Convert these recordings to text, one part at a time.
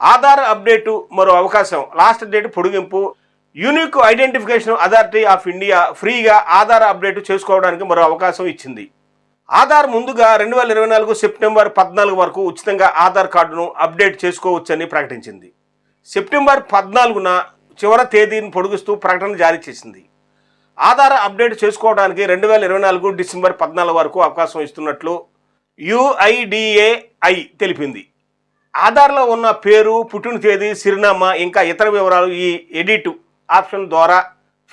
Aadhaar update మరో అవకాశం. Last date పొడిగింపు. Unique identification authority of India ఫ్రీగా ఆధార్ అప్డేట్ చేసుకోవడానికి మరో అవకాశం ఇచ్చింది. ఆధార్ ముందుగా రెండు వేల ఇరవై నాలుగు సెప్టెంబర్ పద్నాలుగు వరకు ఉచితంగా ఆధార్ కార్డును అప్డేట్ చేసుకోవచ్చని ప్రకటించింది. సెప్టెంబర్ పద్నాలుగున చివరి తేదీని పొడిగిస్తూ ప్రకటన జారీ చేసింది. ఆధార్ అప్డేట్ చేసుకోవడానికి రెండు వేల ఇరవై నాలుగు డిసెంబర్ పద్నాలుగు వరకు అవకాశం ఇస్తున్నట్లు యుఐడిఏఐ తెలిపింది. ఆధార్లో ఉన్న పేరు పుట్టిన తేదీ చిరునామా ఇంకా ఇతర వివరాలు ఈ ఎడిట్ ఆప్షన్ ద్వారా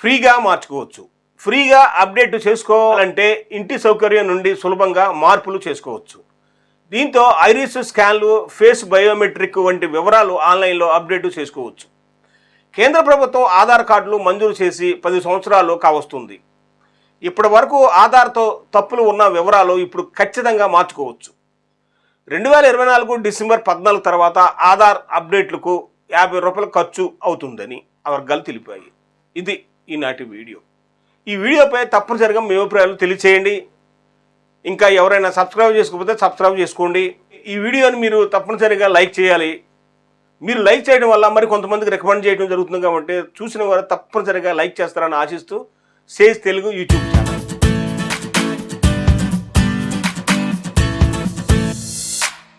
ఫ్రీగా మార్చుకోవచ్చు. ఫ్రీగా అప్డేట్ చేసుకోవాలంటే ఇంటి సౌకర్యం నుండి సులభంగా మార్పులు చేసుకోవచ్చు. దీంతో ఐరిస్ స్కాన్లు ఫేస్ బయోమెట్రిక్ వంటి వివరాలు ఆన్లైన్లో అప్డేట్ చేసుకోవచ్చు. కేంద్ర ప్రభుత్వం ఆధార్ కార్డులు మంజూరు చేసి పది సంవత్సరాలు కావస్తుంది. ఇప్పటి వరకు ఆధార్తో తప్పులు ఉన్న వివరాలు ఇప్పుడు ఖచ్చితంగా మార్చుకోవచ్చు. రెండు వేల ఇరవై నాలుగు డిసెంబర్ పద్నాలుగు తర్వాత ఆధార్ అప్డేట్లకు యాభై రూపాయలు ఖర్చు అవుతుందని ఆ వర్గాలు తెలిపాయి. ఇది ఈనాటి వీడియో. ఈ వీడియోపై తప్పనిసరిగా మీ అభిప్రాయాలు తెలియచేయండి. ఇంకా ఎవరైనా సబ్స్క్రైబ్ చేసుకోకపోతే సబ్స్క్రైబ్ చేసుకోండి. ఈ వీడియోని మీరు తప్పనిసరిగా లైక్ చేయాలి. మీరు లైక్ చేయడం వల్ల మరి కొంతమందికి రికమెండ్ చేయడం జరుగుతుంది కాబట్టి చూసిన వారు తప్పనిసరిగా లైక్ చేస్తారని ఆశిస్తూ సేజ్ తెలుగు యూట్యూబ్ ఛానల్.